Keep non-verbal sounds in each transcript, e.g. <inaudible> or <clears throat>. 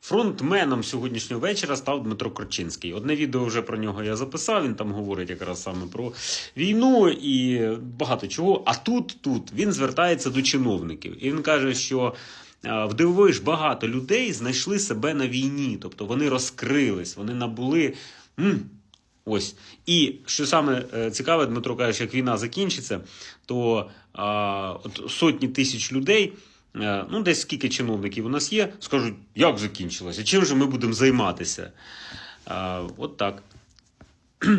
Фронтменом сьогоднішнього вечора став Дмитро Корчинський. Одне відео вже про нього я записав. Він там говорить якраз саме про війну і багато чого. А тут, тут він звертається до чиновників. І він каже, що е, вдивовиш багато людей знайшли себе на війні. Тобто вони розкрились, вони набули. м, Ось. І що саме е, цікаве, Дмитро каже, як війна закінчиться, то а, от сотні тисяч людей, е, ну десь скільки чиновників у нас є, скажуть, як закінчилося, чим же ми будемо займатися. А, от так. <clears throat>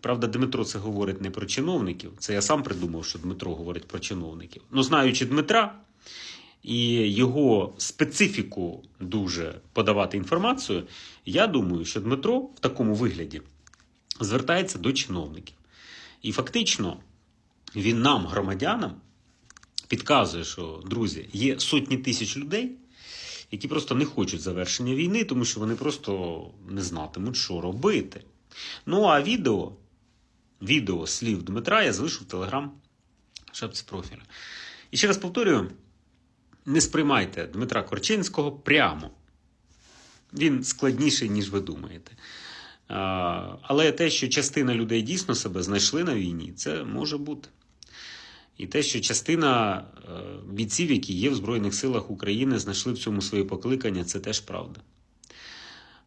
Правда, Дмитро це говорить не про чиновників. Це я сам придумав, що Дмитро говорить про чиновників. Ну, знаючи Дмитра і його специфіку дуже подавати інформацію, я думаю, що Дмитро в такому вигляді звертається до чиновників. І фактично він нам, громадянам, підказує, що, друзі, є сотні тисяч людей, які просто не хочуть завершення війни, тому що вони просто не знатимуть, що робити. Ну а відео, відео слів Дмитра я залишу в телеграм шапці профіля. І ще раз повторюю: не сприймайте Дмитра Корчинського прямо. Він складніший, ніж ви думаєте. Але те, що частина людей дійсно себе знайшли на війні, це може бути. І те, що частина е, бійців, які є в Збройних силах України, знайшли в цьому своє покликання, це теж правда.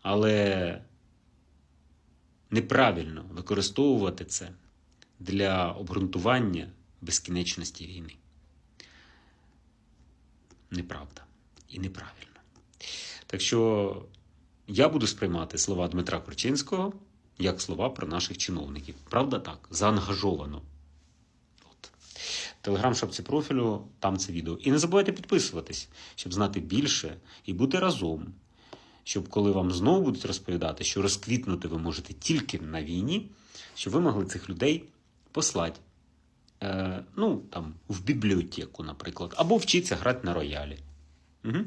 Але неправильно використовувати це для обґрунтування безкінечності війни. Неправда і неправильно. Так що я буду сприймати слова Дмитра Корчинського як слова про наших чиновників. Правда так? Заангажовано. От. Телеграм шапці профілю, там це відео. І не забувайте підписуватись, щоб знати більше і бути разом. Щоб коли вам знову будуть розповідати, що розквітнути ви можете тільки на війні, щоб ви могли цих людей послати. Е, ну, там, в бібліотеку, наприклад, або вчитися грати на роялі. Угу.